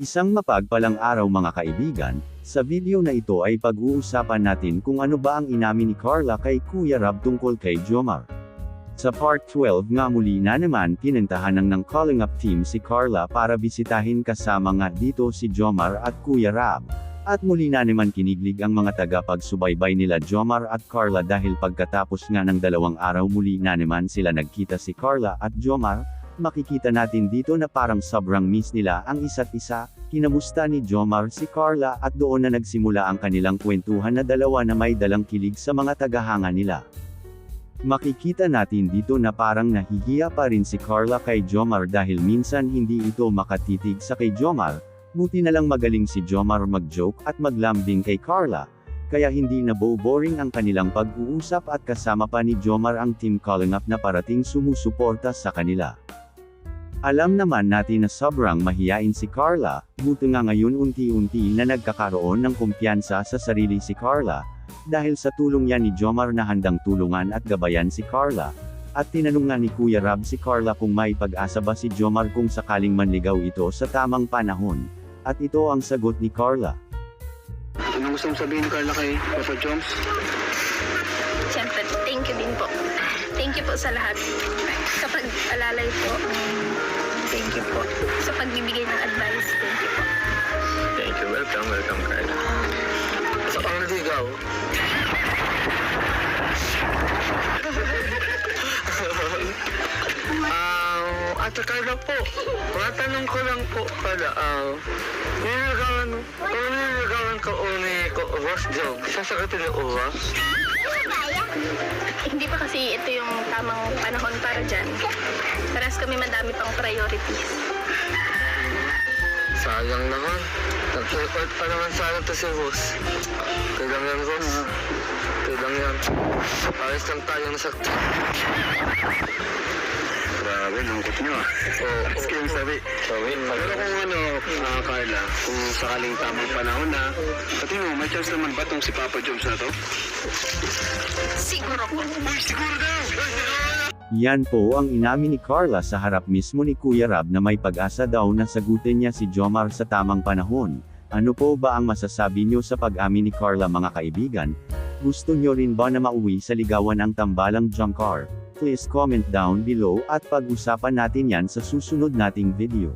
Isang mapagpalang araw mga kaibigan, sa video na ito ay pag-uusapan natin kung ano ba ang inamin ni Carla kay Kuya Rab tungkol kay Jomar. Sa part 12 nga muli na naman pinuntahan ng ng calling up team si Carla para bisitahin kasama nga dito si Jomar at Kuya Rab. At muli na naman kiniglig ang mga tagapagsubaybay nila Jomar at Carla dahil pagkatapos nga ng dalawang araw muli na naman sila nagkita si Carla at Jomar, makikita natin dito na parang sobrang miss nila ang isa't isa, kinamusta ni Jomar si Carla at doon na nagsimula ang kanilang kwentuhan na dalawa na may dalang kilig sa mga tagahanga nila. Makikita natin dito na parang nahihiya pa rin si Carla kay Jomar dahil minsan hindi ito makatitig sa kay Jomar, buti na lang magaling si Jomar mag-joke at maglambing kay Carla, kaya hindi na boring ang kanilang pag-uusap at kasama pa ni Jomar ang team calling up na parating sumusuporta sa kanila. Alam naman natin na sobrang mahiyain si Carla, buti nga ngayon unti-unti na nagkakaroon ng kumpiyansa sa sarili si Carla, dahil sa tulong yan ni Jomar na handang tulungan at gabayan si Carla, at tinanong nga ni Kuya Rab si Carla kung may pag-asa ba si Jomar kung sakaling manligaw ito sa tamang panahon, at ito ang sagot ni Carla. Anong gusto mong sabihin, Carla, kay Papa Joms? Siyempre, thank you din po. Thank you po sa lahat. Sa pag-alalay po, um, thank you po. Sa pagbibigay ng advice, thank you po. Thank you. Welcome, welcome, Carla. Sa pangligaw, Ah, Ate Carla po, matanong ko lang po pala, ah, nilagawan, kung nilagawan ka o ni ko, Boss Joe, sasagutin ni Uwa? Hindi pa kasi ito yung tamang panahon para dyan. Paras kami madami pang priorities. Sayang naman. Nag-record pa naman sana to si Boss. Kailang yan, Boss. Kailang yan. Ayos lang tayong nasaktan. Grabe, lungkot nyo ah. Oo. Maski yung sabi. Sorry. Pero kung ano, Carla, kung sakaling tamang panahon na, pati mo, may chance naman ba tong si Papa Joms na to? Siguro po. Uy, siguro daw! Yan po ang inamin ni Carla sa harap mismo ni Kuya Rab na may pag-asa daw na sagutin niya si Jomar sa tamang panahon. Ano po ba ang masasabi niyo sa pag-amin ni Carla mga kaibigan? Gusto niyo rin ba na mauwi sa ligawan ang tambalang Jungkar? Please comment down below at pag-usapan natin yan sa susunod nating video.